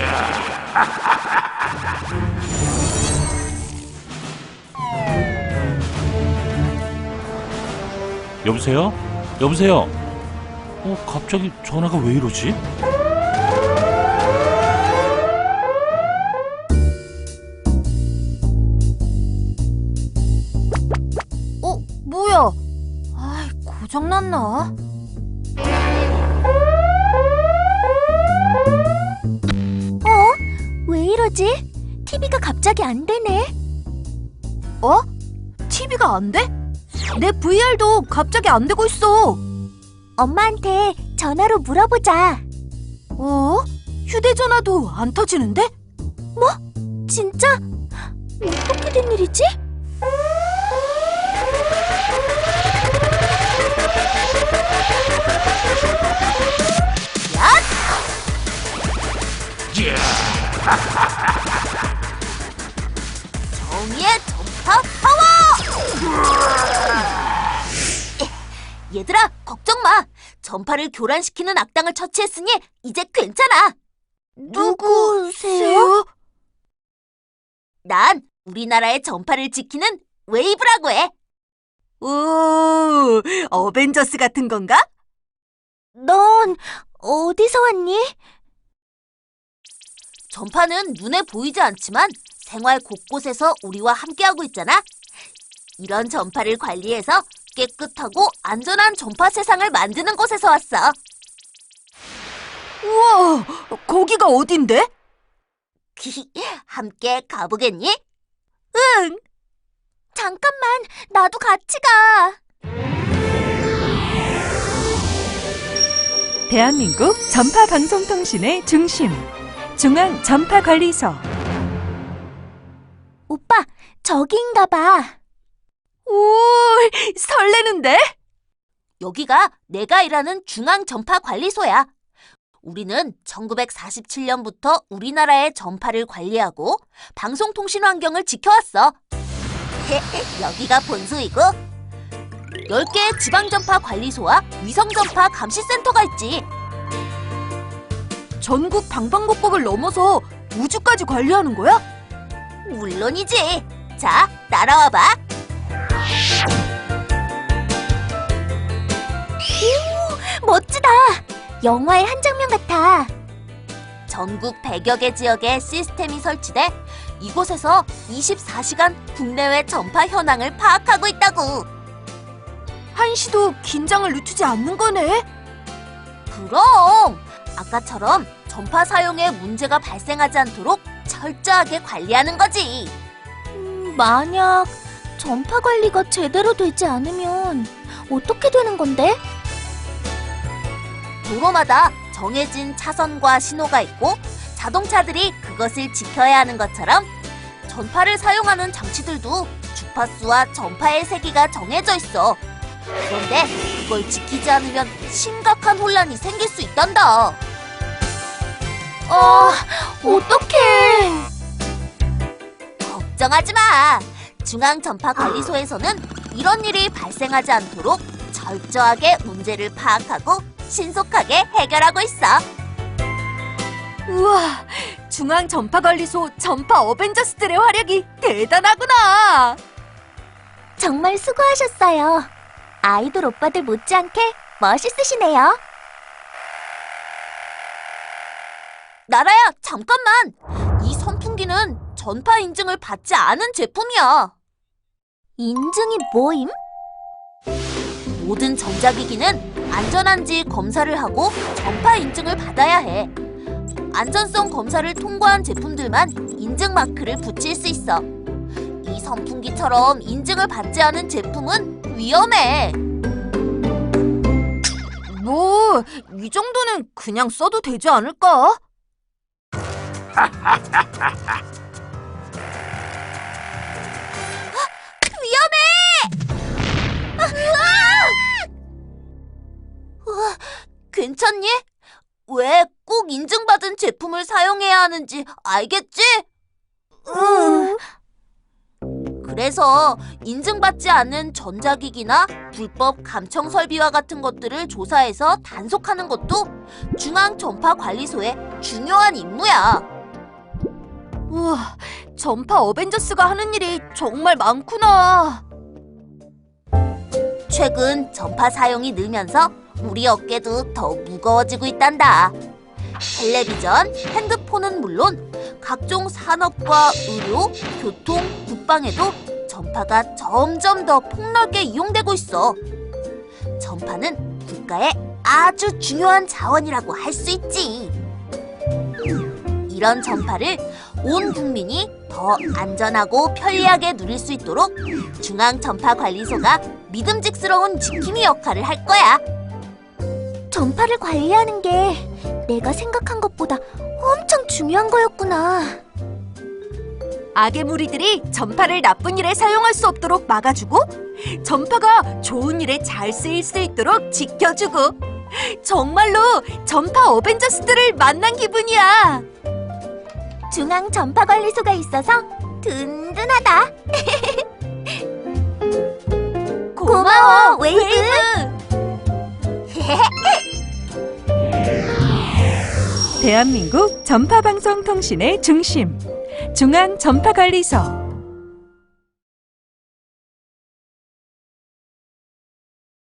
여보세요? 여보세요? 어, 갑자기 전화가 왜 이러지? 어, 뭐야? 아, 고장났나? 왜 이러지? TV가 갑자기 안 되네. 어? TV가 안 돼? 내 VR도 갑자기 안 되고 있어. 엄마한테 전화로 물어보자. 어? 휴대전화도 안 터지는데? 뭐? 진짜? 어떻게 된 일이지? 얘들아, 걱정 마. 전파를 교란시키는 악당을 처치했으니 이제 괜찮아. 누구세요? 난 우리나라의 전파를 지키는 웨이브라고 해. 오, 어벤져스 같은 건가? 넌 어디서 왔니? 전파는 눈에 보이지 않지만 생활 곳곳에서 우리와 함께하고 있잖아. 이런 전파를 관리해서 깨끗하고 안전한 전파 세상을 만드는 곳에서 왔어. 우와, 거기가 어딘데? 함께 가보겠니? 응. 잠깐만, 나도 같이 가. 대한민국 전파 방송 통신의 중심 중앙 전파 관리소 오빠, 저기인가 봐. 오, 설레는데? 여기가 내가 일하는 중앙전파관리소야. 우리는 1947년부터 우리나라의 전파를 관리하고 방송통신 환경을 지켜왔어. 여기가 본소이고 10개의 지방전파 관리소와 위성전파 감시센터가 있지. 전국 방방곡곡을 넘어서 우주까지 관리하는 거야? 물론이지. 자, 따라와 봐. 멋지다. 영화의 한 장면 같아. 전국 100여 개 지역에 시스템이 설치돼 이곳에서 24시간 국내외 전파 현황을 파악하고 있다고. 한시도 긴장을 늦추지 않는 거네? 그럼 아까처럼 전파 사용에 문제가 발생하지 않도록 철저하게 관리하는 거지. 음, 만약 전파 관리가 제대로 되지 않으면 어떻게 되는 건데? 도로마다 정해진 차선과 신호가 있고 자동차들이 그것을 지켜야 하는 것처럼 전파를 사용하는 장치들도 주파수와 전파의 세기가 정해져 있어. 그런데 그걸 지키지 않으면 심각한 혼란이 생길 수 있단다. 어, 어떡해. 걱정하지 마. 중앙전파관리소에서는 이런 일이 발생하지 않도록 철저하게 문제를 파악하고 신속하게 해결하고 있어. 우와, 중앙 전파 관리소 전파 어벤져스들의 활약이 대단하구나! 정말 수고하셨어요. 아이돌 오빠들 못지않게 멋있으시네요. 나라야, 잠깐만. 이 선풍기는 전파 인증을 받지 않은 제품이야. 인증이 뭐임? 모든 전자기기는 안전한지 검사를 하고 전파 인증을 받아야 해. 안전성 검사를 통과한 제품들만 인증 마크를 붙일 수 있어. 이 선풍기처럼 인증을 받지 않은 제품은 위험해. 뭐, 이 정도는 그냥 써도 되지 않을까? 괜찮니? 왜 꼭 인증받은 제품을 사용해야 하는지 알겠지? 응. 그래서 인증받지 않은 전자기기나 불법 감청 설비와 같은 것들을 조사해서 단속하는 것도 중앙전파관리소의 중요한 임무야. 우와, 전파 어벤져스가 하는 일이 정말 많구나. 최근 전파 사용이 늘면서 우리 어깨도 더 무거워지고 있단다. 텔레비전, 핸드폰은 물론 각종 산업과 의료, 교통, 국방에도 전파가 점점 더 폭넓게 이용되고 있어. 전파는 국가의 아주 중요한 자원이라고 할 수 있지. 이런 전파를 온 국민이 더 안전하고 편리하게 누릴 수 있도록 중앙전파관리소가 믿음직스러운 지킴이 역할을 할 거야. 전파를 관리하는 게 내가 생각한 것보다 엄청 중요한 거였구나. 악의 무리들이 전파를 나쁜 일에 사용할 수 없도록 막아주고 전파가 좋은 일에 잘 쓰일 수 있도록 지켜주고 정말로 전파 어벤져스들을 만난 기분이야. 중앙 전파 관리소가 있어서 든든하다. 고마워, 웨이브. 대한민국 전파방송통신의 중심 중앙전파관리소